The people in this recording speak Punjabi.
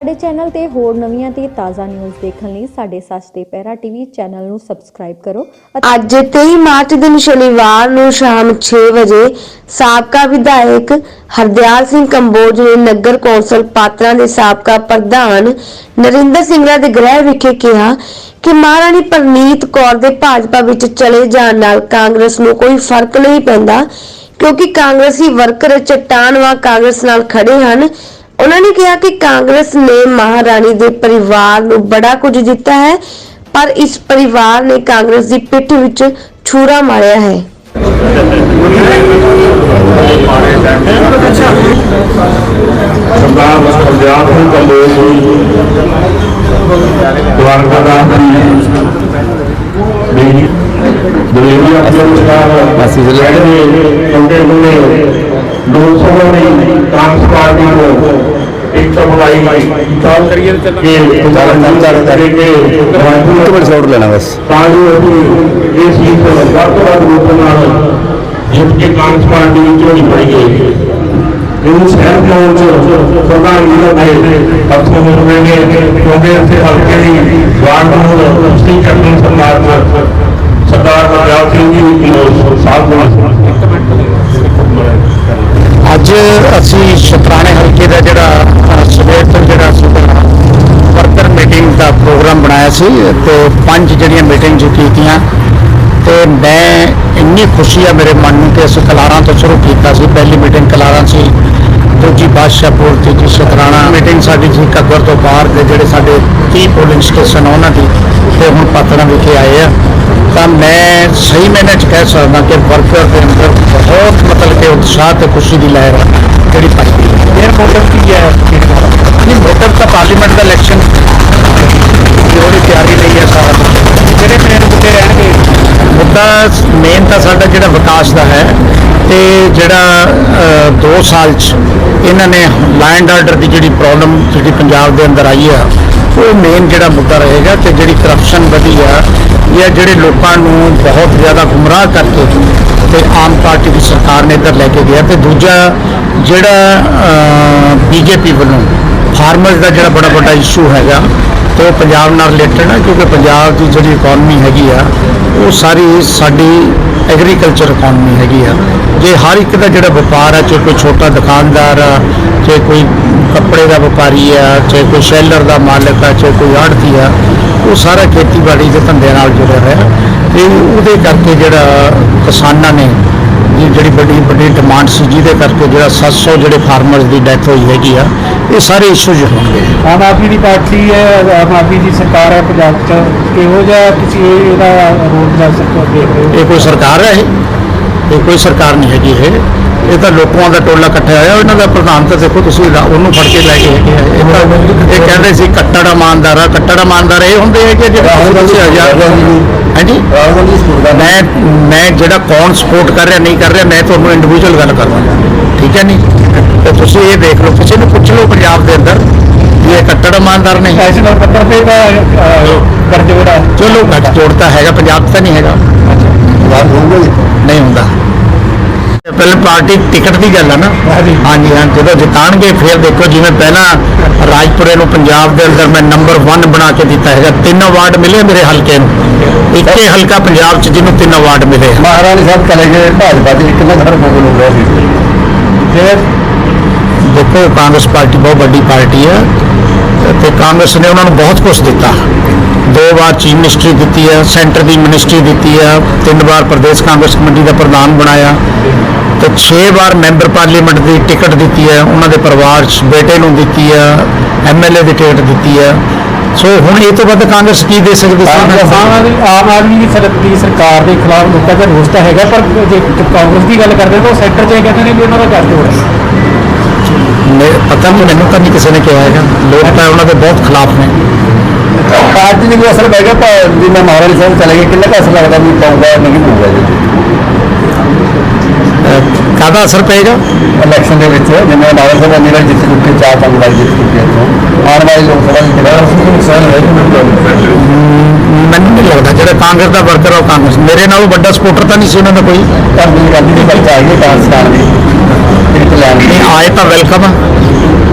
ਸਾਡੇ ਚੈਨਲ ਤੇ ਹੋਰ ਨਵੀਆਂ ਤੇ ਤਾਜ਼ਾ ਨਿਊਜ਼ ਦੇਖਣ ਲਈ ਸਾਡੇ ਸੱਚ ਤੇ ਪਹਿਰਾ ਟੀਵੀ ਚੈਨਲ ਨੂੰ ਸਬਸਕ੍ਰਾਈਬ ਕਰੋ ਅੱਜ 23 ਮਾਰਚ ਦਿਨ ਸ਼ਨੀਵਾਰ ਨੂੰ ਸ਼ਾਮ 6 ਵਜੇ ਸਾਬਕਾ ਵਿਧਾਇਕ ਹਰਦਿਆਲ ਸਿੰਘ ਕੰਬੋਜ ਨੇ ਨਗਰ ਕੌਂਸਲ ਪਾਤਰਾਂ ਦੇ ਸਾਬਕਾ ਪ੍ਰਧਾਨ ਨਰਿੰਦਰ ਸਿੰਘਲਾ ਦੇ ਗ੍ਰਹਿ ਵਿਖੇ ਕਿਹਾ ਕਿ ਮਹਾਰਾਣੀ ਪ੍ਰਨੀਤ ਕੌਰ ਦੇ ਭਾਜਪਾ ਵਿੱਚ ਚਲੇ ਜਾਣ ਨਾਲ ਕਾਂਗਰਸ ਨੂੰ ਕੋਈ ਫ਼ਰਕ ਨਹੀਂ ਪੈਂਦਾ, ਕਿਉਂਕਿ ਕਾਂਗਰਸੀ ਵਰਕਰ ਚਟਾਨ ਵਾਂਗ ਕਾਂਗਰਸ ਨਾਲ ਖੜੇ ਹਨ। ਉਹਨਾਂ ਨੇ ਕਿਹਾ ਕਿ ਕਾਂਗਰਸ ਨੇ ਮਹਾਰਾਣੀ ਦੇ ਪਰਿਵਾਰ ਨੂੰ ਬੜਾ ਕੁਝ ਦਿੱਤਾ ਹੈ ਪਰ ਇਸ ਪਰਿਵਾਰ ਨੇ ਕਾਂਗਰਸ ਦੀ ਪਿੱਠ ਵਿੱਚ ਛੁਰਾ ਮਾਰਿਆ ਹੈ ਸਰਦਾਰ ਪੰਜਾਬ ਸਿੰਘ ਕੰਬੋਜ ਜੀ ਦਵਾਰਕਾ ਦਾ ਮੇਰੀ ਦਲੇਰੀ ਆਪਣੇ ਵਿਚਕਾਰ ਅਸੀਂ ਜਿਹੜੇ ਕਿਉਂਕਿ ਉਹਨੇ ਲੋਕ ਸਭਾ ਨੇ ਕਾਂਗਰਸ ਪਾਰਟੀ ਨੂੰ ਇੱਕ ਤਾਂ ਬੁਲਾਈ ਤਾਂ ਕਰੀਏ ਕਿ ਚੱਲ ਚੱਲ ਕਰਕੇ ਇੱਕ ਮਿੰਟ ਛੋੜ ਲੈਣਾ ਬਸ। ਤਾਂ ਜੋ ਅਸੀਂ ਇਹ ਸੀਟ ਵੱਧ ਤੋਂ ਵੱਧ ਰੂਪ ਨਾਲ ਜਿੱਤ ਕੇ ਕਾਂਗਰਸ ਪਾਰਟੀ ਵਿੱਚੋਂ ਨਹੀਂ ਪੜੀ ਗਈ ਇਹਨੂੰ ਸ਼ਹਿਰ ਦੇ ਵਿੱਚ ਸਰਦਾਰ ਵੀਰ ਦੇ ਹੱਥੋਂ ਮਿਲਣਗੇ ਕਿਉਂਕਿ ਇੱਥੇ ਹਲਕੇ ਦੀ ਵਾਰਡ ਨੂੰ ਸ੍ਰੀ ਕੈਪਟਨ ਸਰਦਾਰ ਸਰਦਾਰ ਗੁਰਦਿਆਲ ਸਿੰਘ ਜੀ ਨੂੰ ਸਾਹਿਬ ਨੂੰ ਅੱਜ ਅਸੀਂ ਸ਼ਤਰਾਣੇ ਹਲਕੇ ਦਾ ਜਿਹੜਾ ਸਵੇਰ ਤੋਂ ਜਿਹੜਾ ਸੁਪਰ ਵਰਕਰ ਮੀਟਿੰਗ ਦਾ ਪ੍ਰੋਗਰਾਮ ਬਣਾਇਆ ਸੀ ਤੇ ਪੰਜ ਜਿਹੜੀਆਂ ਮੀਟਿੰਗ ਜੋ ਕੀਤੀਆਂ ਤੇ ਮੈਂ ਇੰਨੀ ਖੁਸ਼ੀ ਆ ਮੇਰੇ ਮਨ ਨੂੰ ਕਿ ਅਸੀਂ ਕਲਾਰਾਂ ਤੋਂ ਸ਼ੁਰੂ ਕੀਤਾ ਸੀ। ਪਹਿਲੀ ਮੀਟਿੰਗ ਕਲਾਰਾਂ ਸੀ, ਦੂਜੀ ਬਾਦਸ਼ਾਹਪੁਰ ਤੀਜੀ ਸ਼ਤਰਾਣਾ ਮੀਟਿੰਗ ਸਾਡੀ ਸੀ ਕੱਗਰ ਤੋਂ ਬਾਹਰ ਦੇ ਜਿਹੜੇ ਸਾਡੇ 30 ਪੋਲਿੰਗ ਸਟੇਸ਼ਨ ਉਹਨਾਂ ਦੀ ਤੇ ਹੁਣ ਪਾਤਣਾ ਵਿਖੇ ਆਏ ਆ। ਤਾਂ ਮੈਂ ਸਹੀ ਮੈਨੇ ਚ ਕਹਿ ਸਕਦਾ ਕਿ ਵਰਕਰ ਦੇ ਅੰਦਰ ਬਹੁਤ ਮਤਲਬ ਕਿ ਉਤਸ਼ਾਹ ਤੇ ਖੁਸ਼ੀ ਦੀ ਲਹਿਰ ਹੈ ਜਿਹੜੀ ਹੈ। ਇਹ ਮੋਟਿਵ ਕੀ ਹੈ? ਨਹੀਂ ਮੋਟਿਵ ਤਾਂ ਪਾਰਲੀਮੈਂਟ ਦਾ ਇਲੈਕਸ਼ਨ ਉਹਦੀ ਤਿਆਰੀ ਲਈ ਹੈ ਸਾਰਾ। ਜਿਹੜੇ ਮੇਨ ਮੁੱਦੇ ਰਹਿਣਗੇ? ਮੁੱਦਾ ਮੇਨ ਤਾਂ ਸਾਡਾ ਜਿਹੜਾ ਵਿਕਾਸ ਦਾ ਹੈ ਤੇ ਜਿਹੜਾ 2 ਸਾਲ ਚ ਇਹਨਾਂ ਨੇ ਲੈਂਡ ਆਰਡਰ ਦੀ ਜਿਹੜੀ ਪ੍ਰੋਬਲਮ ਜਿਹੜੀ ਪੰਜਾਬ ਦੇ ਅੰਦਰ ਆਈ ਆ ਉਹ ਮੇਨ ਜਿਹੜਾ ਮੁੱਦਾ ਰਹੇਗਾ ਤੇ ਜਿਹੜੀ ਕਰਪਸ਼ਨ ਵਧੀ ਆ ਜਾਂ ਜਿਹੜੇ ਲੋਕਾਂ ਨੂੰ ਬਹੁਤ ਜ਼ਿਆਦਾ ਗੁੰਮਰਾਹ ਕਰਕੇ ਤੇ ਆਮ ਪਾਰਟੀ ਦੀ ਸਰਕਾਰ ਨੇ ਇੱਧਰ ਲੈ ਕੇ ਗਿਆ ਤੇ ਦੂਜਾ ਜਿਹੜਾ ਬੀਜੇਪੀ ਵੱਲੋਂ ਫਾਰਮਰਸ ਦਾ ਜਿਹੜਾ ਬੜਾ ਵੱਡਾ ਇਸ਼ੂ ਹੈਗਾ, ਤੇ ਉਹ ਪੰਜਾਬ ਨਾਲ ਰਿਲੇਟਡ ਹੈ ਕਿਉਂਕਿ ਪੰਜਾਬ ਦੀ ਜਿਹੜੀ ਇਕਨੋਮੀ ਹੈਗੀ ਆ, ਉਹ ਸਾਰੀ ਸਾਡੀ ਐਗਰੀਕਲਚਰ ਇਕਨੋਮੀ ਹੈਗੀ ਆ। ਜੇ ਹਰ ਇੱਕ ਦਾ ਜਿਹੜਾ ਵਪਾਰ ਆ, ਚਾਹੇ ਕੋਈ ਛੋਟਾ ਦੁਕਾਨਦਾਰ ਆ, ਚਾਹੇ ਕੋਈ ਕੱਪੜੇ ਦਾ ਵਪਾਰੀ ਆ, ਚਾਹੇ ਕੋਈ ਸ਼ੈਲਰ ਦਾ ਮਾਲਕ ਆ, ਚਾਹੇ ਕੋਈ ਆੜਤੀ ਆ, ਉਹ ਸਾਰਾ ਖੇਤੀਬਾੜੀ ਦੇ ਧੰਦੇ ਨਾਲ ਜੁੜਿਆ ਹੋਇਆ। ਤੇ ਉਹਦੇ ਕਰਕੇ ਜਿਹੜਾ ਕਿਸਾਨਾਂ ਨੇ ਦੀ ਜਿਹੜੀ ਵੱਡੀ ਵੱਡੀ ਡਿਮਾਂਡ ਸੀ ਜਿਹਦੇ ਕਰਕੇ ਜਿਹੜਾ 700 ਜਿਹੜੇ ਫਾਰਮਰਸ ਦੀ ਡੈਥ ਹੋਈ ਹੈਗੀ ਆ ਇਹ ਸਾਰੇ ਇਸ਼ੂਜ਼ ਹੋਣਗੇ। ਆਮ ਆਦਮੀ ਦੀ ਪਾਰਟੀ ਹੈ ਆਮ ਆਦਮੀ ਦੀ ਸਰਕਾਰ ਹੈ ਪੰਜਾਬ 'ਚ ਕਿਹੋ ਜਿਹਾ ਤੁਸੀਂ ਇਹ- ਇਹਦਾ ਰੋਲ ਦਾ ਸਭ ਦੇਖ ਰਹੇ ਹੋ? ਇਹ ਕੋਈ ਸਰਕਾਰ ਹੈ ਇਹ? ਇਹ ਕੋਈ ਸਰਕਾਰ ਨਹੀਂ ਹੈਗੀ ਇਹ। ਇਹ ਤਾਂ ਲੋਕਾਂ ਦਾ ਟੋਲਾ ਇਕੱਠਾ ਹੋਇਆ। ਇਹਨਾਂ ਦਾ ਪ੍ਰਧਾਨ ਤਾਂ ਦੇਖੋ ਤੁਸੀਂ ਉਹਨੂੰ ਫੜ ਕੇ ਲੈ ਕੇ ਹੈਗੇ ਆ। ਇਹ ਤਾਂ ਇਹ ਕਹਿੰਦੇ ਸੀ ਕੱਟੜ ਇਮਾਨਦਾਰ ਆ। ਕੱਟੜ ਇਮਾਨਦਾਰ ਇਹ ਹੁੰਦੇ ਹੈ ਕਿ ਜਿਹੜੇ ਤੁਸੀਂ ਹਜ਼ਾਰ ਹਾਂਜੀ? ਮੈਂ ਮੈਂ ਜਿਹੜਾ ਕੌਣ ਸਪੋਰਟ ਕਰ ਰਿਹਾ ਨਹੀਂ ਕਰ ਰਿਹਾ ਮੈਂ ਤੁਹਾਨੂੰ ਇੰਡੀਵਿਜੂਅਲ ਗੱਲ ਕਰਦਾ। ਠੀਕ ਹੈ ਨਹੀਂ? ਤੇ ਤੁਸੀਂ ਇਹ ਦੇਖ ਲਓ ਕਿਸੇ ਨੂੰ ਪੁੱਛ ਲਓ ਪੰਜਾਬ ਦੇ ਅੰਦਰ ਵੀ ਇਹ ਕੱਟੜ ਇਮਾਨਦਾਰ ਨੇ। ਐਸੇ ਨਾਲ ਪੱਤਰ ਤੇ ਤਾਂ ਕਰਜ ਜਿਹੜਾ ਚਲੋ ਗੱਠ ਜੋੜਤਾ ਹੈਗਾ ਪੰਜਾਬ 'ਚ ਤਾਂ ਨਹੀਂ ਹੈਗਾ। ਨਹੀਂ ਹੁੰਦਾ। ਪਹਿਲਾਂ ਪਾਰਟੀ ਟਿਕਟ ਦੀ ਗੱਲ ਆ ਨਾ ਹਾਂਜੀ। ਹਾਂਜੀ ਹਾਂ ਜਦੋਂ ਜਿਤਾਣਗੇ ਫਿਰ ਦੇਖੋ ਜਿਵੇਂ ਪਹਿਲਾਂ ਰਾਜਪੁਰੇ ਨੂੰ ਪੰਜਾਬ ਦੇ ਅੰਦਰ ਮੈਂ ਨੰਬਰ 1 ਬਣਾ ਕੇ ਦਿੱਤਾ ਹੈਗਾ ਤਿੰਨ ਅਵਾਰਡ ਮਿਲੇ ਮੇਰੇ ਹਲਕੇ ਨੂੰ ਇੱਕੇ ਹਲਕਾ ਪੰਜਾਬ 'ਚ ਜਿਹਨੂੰ ਤਿੰਨ ਅਵਾਰਡ ਮਿਲੇ। ਮਹਾਰਾਣੀ ਸਾਹਿਬ ਚਲੇ ਗਏ ਭਾਜਪਾ ਦੇ ਕਿੰਨਾ ਘਰ ਬੋਲ ਰਿਹਾ ਸੀ ਤੇ ਦੇਖੋ ਕਾਂਗਰਸ ਪਾਰਟੀ ਬਹੁਤ ਵੱਡੀ ਪਾਰਟੀ ਹੈ ਤੇ ਕਾਂਗਰਸ ਨੇ ਉਹਨਾਂ ਨੂੰ ਬਹੁਤ ਕੁਝ ਦਿੱਤਾ। ਦੋ ਵਾਰ ਚੀਫ ਮਿਨਿਸਟਰੀ ਦਿੱਤੀ ਹੈ, ਸੈਂਟਰ ਦੀ ਮਿਨਿਸਟਰੀ ਦਿੱਤੀ ਹੈ, ਤਿੰਨ ਵਾਰ ਪ੍ਰਦੇਸ਼ ਕਾਂਗਰਸ ਕਮੇਟੀ ਦਾ ਪ੍ਰਧਾਨ ਬਣਾਇਆ। ਤੇ 6 ਵਾਰ ਮੈਂਬਰ ਪਾਰਲੀਮੈਂਟ ਦੀ ਟਿਕਟ ਦਿੱਤੀ ਹੈ, ਉਹਨਾਂ ਦੇ ਪਰਿਵਾਰ 'ਚ ਬੇਟੇ ਨੂੰ ਦਿੱਤੀ ਹੈ ਐਮਐਲਏ ਦੀ ਟਿਕਟ ਦਿੱਤੀ ਹੈ। ਸੋ ਹੁਣ ਇਹ ਤੋਂ ਵੱਧ ਕਾਂਗਰਸ ਕੀ ਦੇ ਸਕਦੀ ਆਮ ਸੀ ਆਦਮੀ ਆਮ ਆਦਮੀ ਦੀ ਸਰ- ਸਰਕਾਰ ਦੇ ਖਿਲਾਫ ਲੋਕਾਂ ਦਾ ਰੋਸ ਤਾਂ ਹੈਗਾ, ਪਰ ਜੇ ਕਾਂਗਰਸ ਦੀ ਗੱਲ ਕਰਦੇ ਤਾਂ ਉਹ ਸੈਂਟਰ 'ਚ ਇਹ ਕਹਿੰਦੇ ਨੇ ਵੀ ਉਹਨਾਂ ਦਾ ਗੱਠ ਜੋੜ ਮੇ- ਪਤਾ ਨਹੀਂ ਮੈਨੂੰ ਤਾਂ ਨਹੀਂ ਕਿਸੇ ਨੇ ਕਿਹਾ ਹੈਗਾ। ਲੋਕ ਤਾਂ ਉਹਨਾਂ ਦੇ ਬਹੁਤ ਖਿਲਾਫ ਨੇ। ਪਾਰਟੀ ਨੂੰ ਵੀ ਅਸਰ ਪੈ ਗਿਆ ਪਰ ਜਿਵੇਂ ਮਹਾਰਾਣੀ ਸਾਹਿਬ ਚਲੇ ਗਏ ਕਿੰਨਾ ਕੁ ਅਸਰ ਲੱਗਦਾ ਵੀ ਪਾਉਂਦਾ ਨਹੀਂ ਪਊਗਾ ਜੀ? ਕਾਹਦਾ ਅਸਰ ਪਏਗਾ? ਇਲੈਕਸ਼ਨ ਦੇ ਵਿੱਚ ਜਿਵੇਂ ਮਹਾਰਾਣੀ ਸਾਹਿਬ ਮੇਰਾ ਜਿੱਤ ਚੁੱਕੇ ਚਾਰ ਪੰਜ ਵਾਰ ਜਿੱਤ ਚੁੱਕੇ ਇੱਥੋਂ। ਆਉਣ ਵਾਲੀ ਲੋਕ ਸਭਾ ਦੀ ਕਿਹੜਾ ਨੁਕਸਾਨ ਹੈ ਮੈਨੂੰ ਨਹੀਂ ਲੱਗਦਾ। ਜਿਹੜਾ ਕਾਂਗਰਸ ਦਾ ਵਰਕਰ ਆ ਉਹ ਕਾਂਗਰਸ। ਮੇਰੇ ਨਾਲੋਂ ਵੱਡਾ ਸਪੋਰਟਰ ਤਾਂ ਨਹੀਂ ਸੀ ਉਹਨਾਂ ਦਾ ਕੋਈ। ਤਾਂ ਬਿਲ ਕਰਦੀ ਦੀ ਆਈ ਹੈ ਕਾਂਗਰਸ ਦੀ। ਟਿਕਟ ਆਏ ਤਾਂ ਵੈਲਕਮ